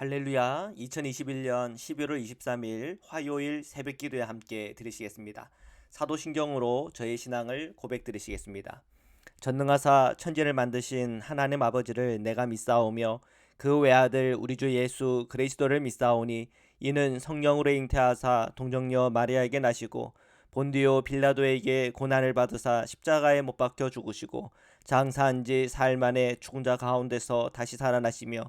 할렐루야 2021년 11월 23일 화요일 새벽 기도에 함께 들으시겠습니다. 사도신경으로 저의 신앙을 고백 드리시겠습니다. 전능하사 천지를 만드신 하나님 아버지를 내가 믿사오며 그 외아들 우리 주 예수 그리스도를 믿사오니 이는 성령으로 잉태하사 동정녀 마리아에게 나시고 본디오 빌라도에게 고난을 받으사 십자가에 못 박혀 죽으시고 장사한 지 사흘 만에 죽은 자 가운데서 다시 살아나시며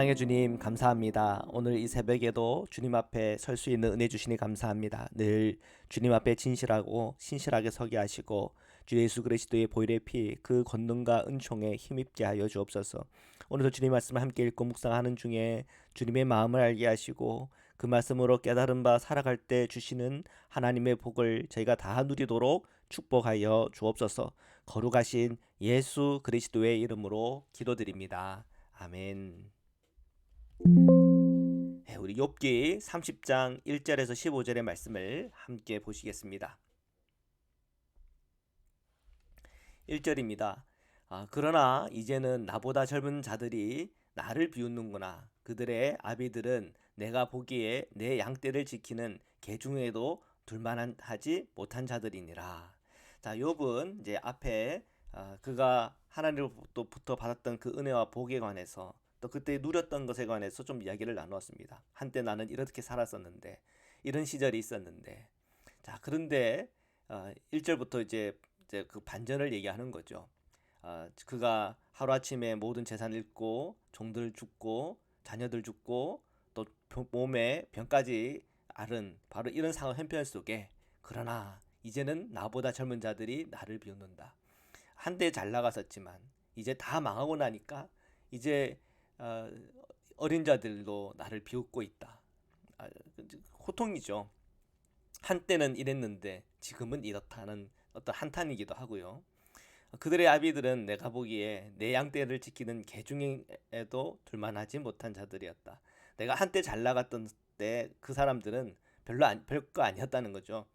사랑해 주님 감사합니다. 오늘 이 새벽에도 주님 앞에 설 수 있는 은혜 주시니 감사합니다. 늘 주님 앞에 진실하고 신실하게 서게 하시고 주 예수 그리스도의 보혈의 피 그 권능과 은총에 힘입게 하여 주옵소서. 오늘도 주님 말씀을 함께 읽고 묵상하는 중에 주님의 마음을 알게 하시고 그 말씀으로 깨달은 바 살아갈 때 주시는 하나님의 복을 저희가 다 누리도록 축복하여 주옵소서. 거룩하신 예수 그리스도의 이름으로 기도드립니다. 아멘. 네, 우리 욥기 30장 1절에서 15절의 말씀을 함께 보시겠습니다. 1절입니다. 아, 그러나 이제는 나보다 젊은 자들이 나를 비웃는구나. 그들의 아비들은 내가 보기에 내 양떼를 지키는 개 중에도 둘만하지 못한 자들이니라. 자, 욥은 이제 앞에 아, 그가 하나님으로부터 받았던 그 은혜와 복에 관해서 또 그때 누렸던 것에 관해서 좀 이야기를 나누었습니다. 한때 나는 이렇게 살았었는데 이런 시절이 있었는데 자 그런데 어, 1절부터 이제 이제 그 반전을 얘기하는 거죠. 어, 그가 하루 아침에 모든 재산을 잃고 종들 죽고 자녀들 죽고 또 병- 몸에 병까지 앓은 바로 이런 상황 형편 속에 그러나 이제는 나보다 젊은 자들이 나를 비웃는다. 한때 잘 나갔었지만 이제 다 망하고 나니까 이제 어, 어린 자들도 나를 비웃고 있다. 아, 호통이죠. 한때는 이랬는데 지금은 이렇다는 어떤 한탄이기도 하고요. 그들의 아비들은 내가 보기에 내 양떼를 지키는 개 중에도 둘만하지 못한 자들이었다. 내가 한때 잘 나갔던 때 그 사람들은 별로 안, 별거 아니었다는 거죠.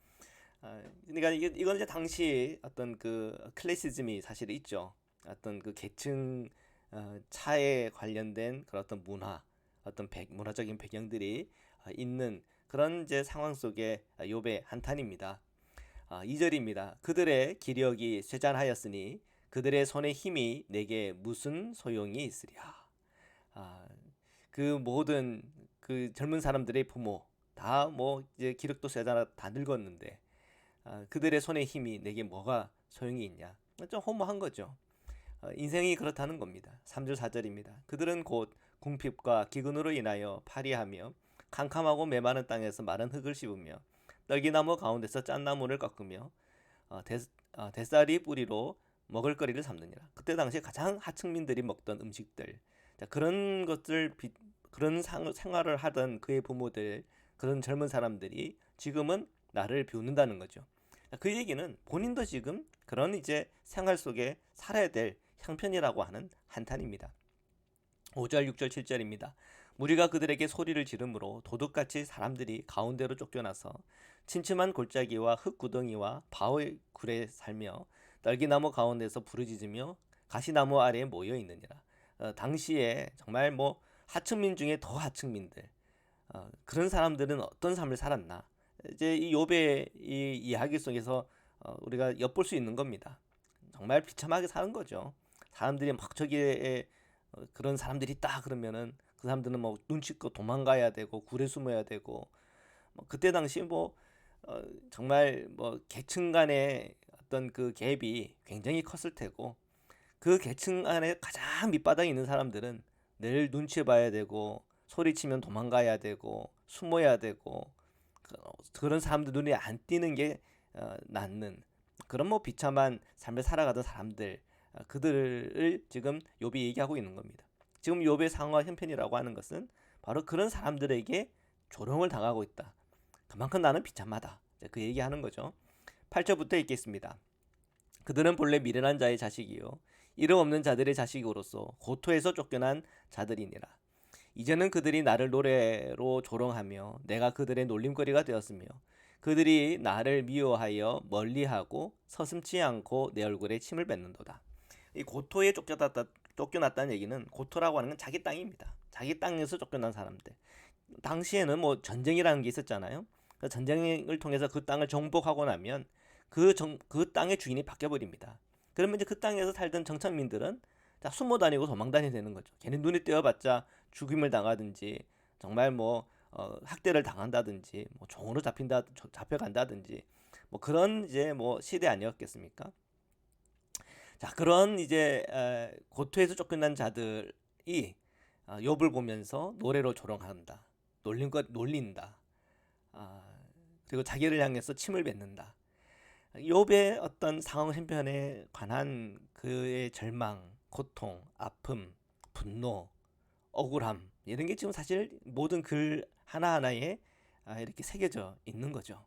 아, 그러니까 이게 이건 이제 당시 어떤 그 클래시즘이 사실 있죠. 어떤 그 계층 어, 차에 관련된 그런 어떤 문화, 어떤 배, 문화적인 배경들이 어, 있는 그런 이제 상황 속에 욥의 한탄입니다. 아, 2절입니다. 그들의 기력이 쇠잔하였으니 그들의 손의 힘이 내게 무슨 소용이 있으랴. 아, 그 모든 그 젊은 사람들의 부모 다 뭐 이제 기력도 쇠잔하 다 늙었는데 아, 그들의 손의 힘이 내게 뭐가 소용이 있냐? 좀 허무한 거죠. 어, 인생이 그렇다는 겁니다. 3절 4절입니다. 그들은 곧 궁핍과 기근으로 인하여 파리하며 캄캄하고 메마른 땅에서 마른 흙을 씹으며 떨기나무 가운데서 짠나무를 꺾으며 어, 대, 어, 대쌀이 뿌리로 먹을거리를 삼느니라. 그때 당시에 가장 하층민들이 먹던 음식들 자, 그런 것들 비, 그런 상, 생활을 하던 그의 부모들 그런 젊은 사람들이 지금은 나를 비웃는다는 거죠. 자, 그 얘기는 본인도 지금 그런 이제 생활 속에 살아야 될 형편이라고 하는 한탄입니다. 5절, 6절, 7절입니다. 무리가 그들에게 소리를 지르므로 도둑같이 사람들이 가운데로 쫓겨나서 침침한 골짜기와 흙구덩이와 바위 굴에 살며 떨기나무 가운데서 부르짖으며 가시나무 아래에 모여 있느니라. 어, 당시에 정말 뭐 하층민 중에 더 하층민들 어, 그런 사람들은 어떤 삶을 살았나 이제 이 욥의 이 이야기 속에서 어, 우리가 엿볼 수 있는 겁니다. 정말 비참하게 사는 거죠. 사람들이 막 저기에 어, 그런 사람들이 있다 그러면은 그 사람들은 뭐 눈치껏 도망가야 되고 굴에 숨어야 되고 뭐 그때 당시 뭐 어, 정말 뭐 계층 간의 어떤 그 갭이 굉장히 컸을 테고 그 계층 안에 가장 밑바닥에 있는 사람들은 늘 눈치 봐야 되고 소리치면 도망가야 되고 숨어야 되고 그- 그런 사람들 눈에 안 띄는 게 어, 낫는 그런 뭐 비참한 삶을 살아가던 사람들 어, 그들을 지금 욥이 얘기하고 있는 겁니다. 지금 욥의 상황 형편이라고 하는 것은 바로 그런 사람들에게 조롱을 당하고 있다. 그만큼 나는 비참하다. 그 얘기하는 거죠. 8절부터 읽겠습니다. 그들은 본래 미련한 자의 자식이요 이름 없는 자들의 자식으로서 고토에서 쫓겨난 자들이니라. 이제는 그들이 나를 노래로 조롱하며 내가 그들의 놀림거리가 되었으며 그들이 나를 미워하여 멀리하고 서슴지 않고 내 얼굴에 침을 뱉는도다. 이 고토에 쫓겨났다, 쫓겨났다는 얘기는 고토라고 하는 건 자기 땅입니다. 자기 땅에서 쫓겨난 사람들. 당시에는 뭐 전쟁이라는 게 있었잖아요. 그 전쟁을 통해서 그 땅을 정복하고 나면 그, 정, 그 땅의 주인이 바뀌어 버립니다. 그러면 이제 그 땅에서 살던 정착민들은 다 숨어 다니고 도망 다니야 되는 거죠. 걔네 눈에 띄어봤자 죽임을 당하든지 정말 뭐 어, 학대를 당한다든지 뭐 종으로 잡힌다 잡혀간다든지 뭐 그런 이제 뭐 시대 아니었겠습니까? 자 그런 이제 에, 고토에서 쫓겨난 자들이 아, 욥을 보면서 노래로 조롱한다, 놀린 것 놀린다, 아, 그리고 자기를 향해서 침을 뱉는다. 욥의 어떤 상황 형편에 관한 그의 절망, 고통, 아픔, 분노, 억울함 이런 게 지금 사실 모든 글 하나하나에 아, 이렇게 새겨져 있는 거죠.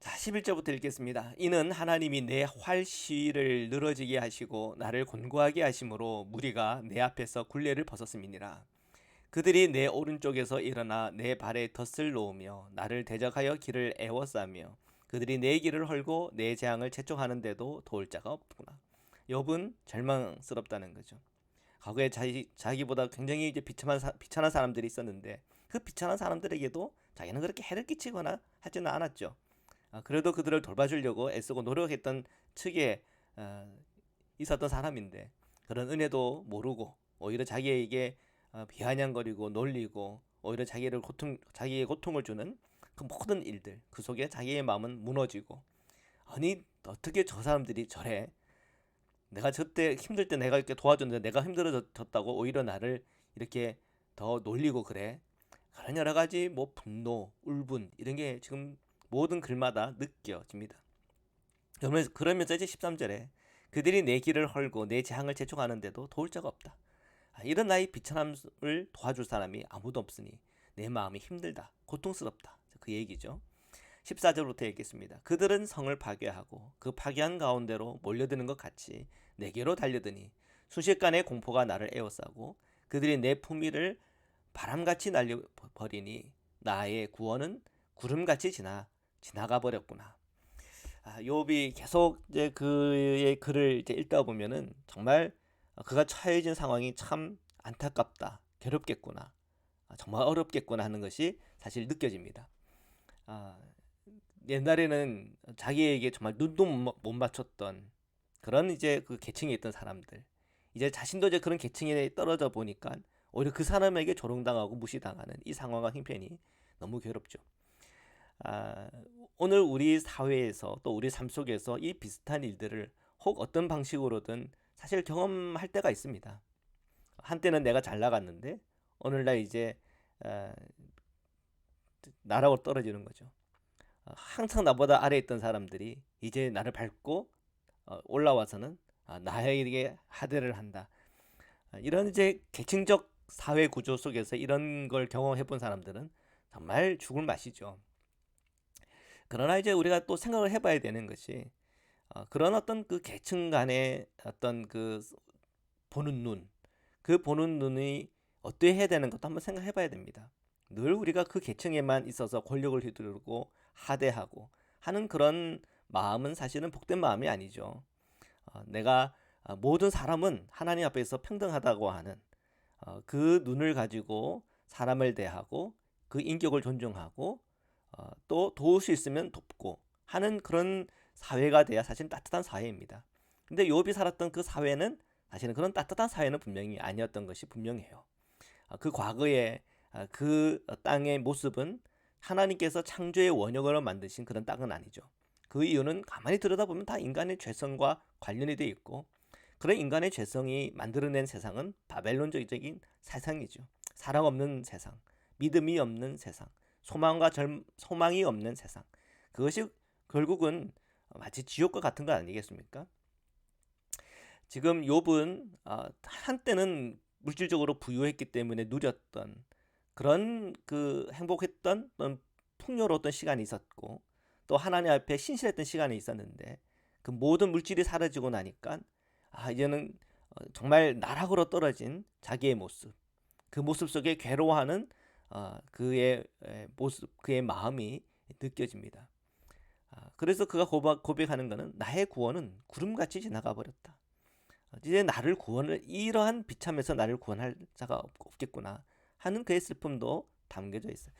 자, 11절부터 읽겠습니다. 이는 하나님이 내 활시를 늘어지게 하시고 나를 곤고하게 하심으로 무리가 내 앞에서 굴레를 벗었음이니라. 그들이 내 오른쪽에서 일어나 내 발에 덫을 놓으며 나를 대적하여 길을 애워싸며 그들이 내 길을 헐고 내 재앙을 채촉하는데도 도울 자가 없구나. 욥은 절망스럽다는 거죠. 과거에 자기, 자기보다 굉장히 이제 비참한 사, 비참한 사람들이 있었는데 그 비참한 사람들에게도 자기는 그렇게 해를 끼치거나 하지는 않았죠. 아, 그래도 그들을 돌봐주려고 애쓰고 노력했던 측에 어, 있었던 사람인데 그런 은혜도 모르고 오히려 자기에게 어, 비아냥거리고 놀리고 오히려 자기를 고통 자기의 고통을 주는 그 모든 일들 그 속에 자기의 마음은 무너지고 아니 어떻게 저 사람들이 저래? 내가 저때 힘들 때 내가 이렇게 도와줬는데 내가 힘들어졌다고 오히려 나를 이렇게 더 놀리고 그래? 그런 여러 가지 뭐 분노 울분 이런 게 지금 모든 글마다 느껴집니다. 그러면서, 그러면서 이제 13절에 그들이 내 길을 헐고 내 재앙을 재촉하는데도 도울 자가 없다. 아, 이런 나의 비천함을 도와줄 사람이 아무도 없으니 내 마음이 힘들다. 고통스럽다. 그 얘기죠. 14절부터 읽겠습니다. 그들은 성을 파괴하고 그 파괴한 가운데로 몰려드는 것 같이 내게로 달려드니 순식간에 공포가 나를 에워싸고 그들이 내 품위를 바람같이 날려버리니 나의 구원은 구름같이 지나 지나가 버렸구나. 아, 욥이 계속 이제 그의 글을 이제 읽다 보면은 정말 그가 처해진 상황이 참 안타깝다, 괴롭겠구나, 아, 정말 어렵겠구나 하는 것이 사실 느껴집니다. 아, 옛날에는 자기에게 정말 눈도 못 맞췄던 그런 이제 그 계층에 있던 사람들 이제 자신도 이제 그런 계층에 떨어져 보니까 오히려 그 사람에게 조롱당하고 무시당하는 이 상황과 형편이 너무 괴롭죠. 아, 오늘 우리 사회에서 또 우리 삶 속에서 이 비슷한 일들을 혹 어떤 방식으로든 사실 경험할 때가 있습니다. 한때는 내가 잘 나갔는데 오늘날 이제 어, 나라고 떨어지는 거죠. 어, 항상 나보다 아래에 있던 사람들이 이제 나를 밟고 어, 올라와서는 아, 나에게 하대를 한다. 아, 이런 이제 계층적 사회 구조 속에서 이런 걸 경험해 본 사람들은 정말 죽을 맛이죠. 그러나 이제 우리가 또 생각을 해봐야 되는 것이 어, 그런 어떤 그 계층 간의 어떤 그 보는 눈, 그 보는 눈이 어떻게 해야 되는 것도 한번 생각해 봐야 됩니다. 늘 우리가 그 계층에만 있어서 권력을 휘두르고 하대하고 하는 그런 마음은 사실은 복된 마음이 아니죠. 어, 내가 어, 모든 사람은 하나님 앞에서 평등하다고 하는 어, 그 눈을 가지고 사람을 대하고 그 인격을 존중하고 어, 또 도울 수 있으면 돕고 하는 그런 사회가 돼야 사실 따뜻한 사회입니다. 근데 요비 살았던 그 사회는 사실은 그런 따뜻한 사회는 분명히 아니었던 것이 분명해요. 어, 그 과거에 어, 그 땅의 모습은 하나님께서 창조의 원형으로 만드신 그런 땅은 아니죠. 그 이유는 가만히 들여다보면 다 인간의 죄성과 관련이 돼 있고 그런 인간의 죄성이 만들어낸 세상은 바벨론적인 세상이죠. 사랑 없는 세상, 믿음이 없는 세상, 소망과 젊, 소망이 없는 세상. 그것이 결국은 마치 지옥과 같은 거 아니겠습니까? 지금 욥은 어, 한때는 물질적으로 부유했기 때문에 누렸던 그런 그 행복했던 어떤 풍요로웠던 시간이 있었고 또 하나님 앞에 신실했던 시간이 있었는데 그 모든 물질이 사라지고 나니까 아 이제는 어, 정말 나락으로 떨어진 자기의 모습 그 모습 속에 괴로워하는 어, 그의 모습 그의 마음이 느껴집니다. 아, 그래서 그가 고백, 고백 하는 것은 나의 구원은 구름같이 지나가 버렸다. 이제 나를 구원을 이러한 비참에서 나를 구원할 자가 없 겠구나 하는 그의 슬픔도 담겨져 있어요.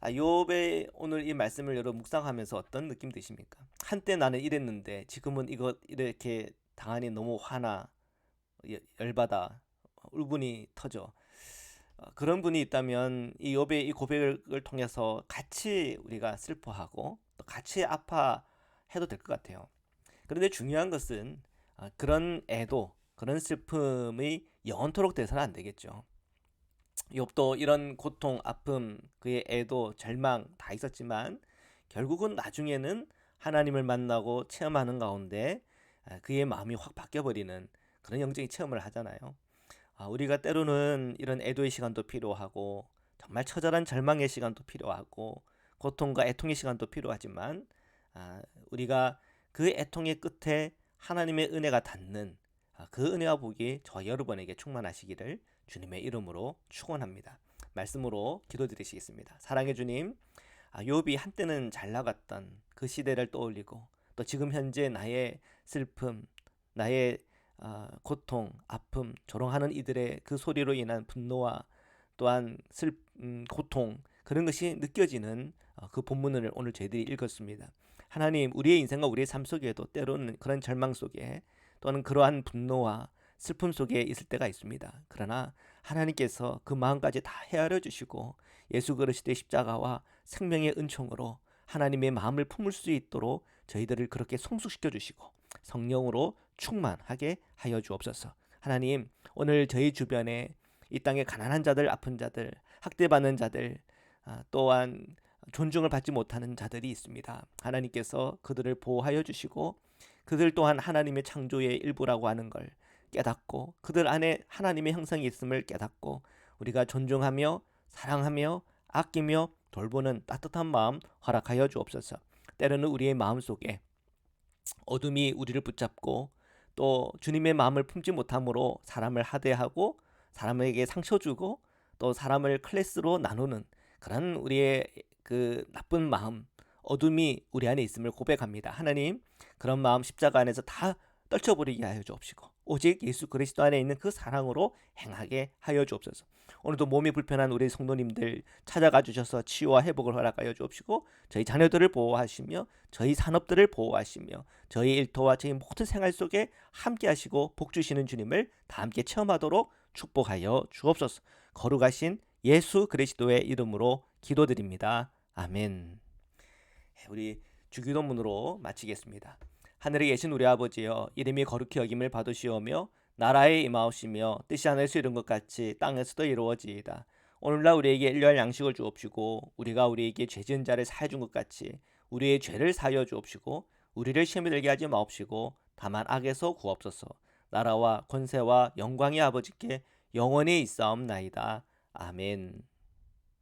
아, 욥의 오늘 이 말씀을 여러 묵상하면서 어떤 느낌 드십니까? 한때 나는 이랬는데 지금은 이거 이렇게 당하니 너무 화나 열받아 울분이 터져. 어, 그런 분이 있다면 이 욥의 이 고백을 통해서 같이 우리가 슬퍼하고 또 같이 아파해도 될 것 같아요. 그런데 중요한 것은 아, 그런 애도 그런 슬픔이 영원토록 돼서는 안 되겠죠. 욥도 이런 고통, 아픔, 그의 애도 절망 다 있었지만 결국은 나중에는 하나님을 만나고 체험하는 가운데 아, 그의 마음이 확 바뀌어 버리는 그런 영적인 체험을 하잖아요. 아, 우리가 때로는 이런 애도의 시간도 필요하고 정말 처절한 절망의 시간도 필요하고 고통과 애통의 시간도 필요하지만 우리가 그 애통의 끝에 하나님의 은혜가 닿는 아, 그 은혜와 복이 저 여러분에게 충만하시기를 주님의 이름으로 축원합니다. 말씀으로 기도드리시겠습니다. 사랑의 주님, 아, 욥이 한때는 잘 나갔던 그 시대를 떠올리고 또 지금 현재 나의 슬픔, 나의 어, 고통, 아픔, 조롱하는 이들의 그 소리로 인한 분노와 또한 슬 음, 고통 그런 것이 느껴지는 어, 그 본문을 오늘 저희들이 읽었습니다. 하나님 우리의 인생과 우리의 삶 속에도 때로는 그런 절망 속에 또는 그러한 분노와 슬픔 속에 있을 때가 있습니다. 그러나 하나님께서 그 마음까지 다 헤아려 주시고 예수 그리스도의 십자가와 생명의 은총으로 하나님의 마음을 품을 수 있도록 저희들을 그렇게 성숙시켜 주시고 성령으로 충만하게 하여 주옵소서. 하나님 오늘 저희 주변에 이 땅에 가난한 자들, 아픈 자들, 학대받는 자들, 아, 또한 존중을 받지 못하는 자들이 있습니다. 하나님께서 그들을 보호하여 주시고 그들 또한 하나님의 창조의 일부라고 하는 걸 깨닫고 그들 안에 하나님의 형상이 있음을 깨닫고 우리가 존중하며 사랑하며 아끼며 돌보는 따뜻한 마음 허락하여 주옵소서. 때로는 우리의 마음 속에 어둠이 우리를 붙잡고 또 주님의 마음을 품지 못함으로 사람을 하대하고 사람에게 상처 주고 또 사람을 클래스로 나누는 그런 우리의 그 나쁜 마음, 어둠이 우리 안에 있음을 고백합니다. 하나님, 그런 마음 십자가 안에서 다 떨쳐버리게 하여 주옵시고 오직 예수 그리스도 안에 있는 그 사랑으로 행하게 하여 주옵소서. 오늘도 몸이 불편한 우리 성도님들 찾아가 주셔서 치유와 회복을 허락하여 주옵시고 저희 자녀들을 보호하시며 저희 산업들을 보호하시며 저희 일터와 저희 모든 생활 속에 함께 하시고 복 주시는 주님을 다 함께 체험하도록 축복하여 주옵소서. 거룩하신 예수 그리스도의 이름으로 기도드립니다. 아멘. 우리 주기도문으로 마치겠습니다. 하늘에 계신 우리 아버지여 이름이 거룩히 여김을 받으시오며 나라의 임하옵시며 뜻이 하늘에서 이룬 것 같이 땅에서도 이루어지이다. 오늘날 우리에게 일용할 양식을 주옵시고 우리가 우리에게 죄 지은 자를 사해 준 것 같이 우리의 죄를 사하여 주옵시고 우리를 시험에 들게 하지 마옵시고 다만 악에서 구옵소서. 나라와 권세와 영광의 아버지께 영원히 있사옵나이다. 아멘.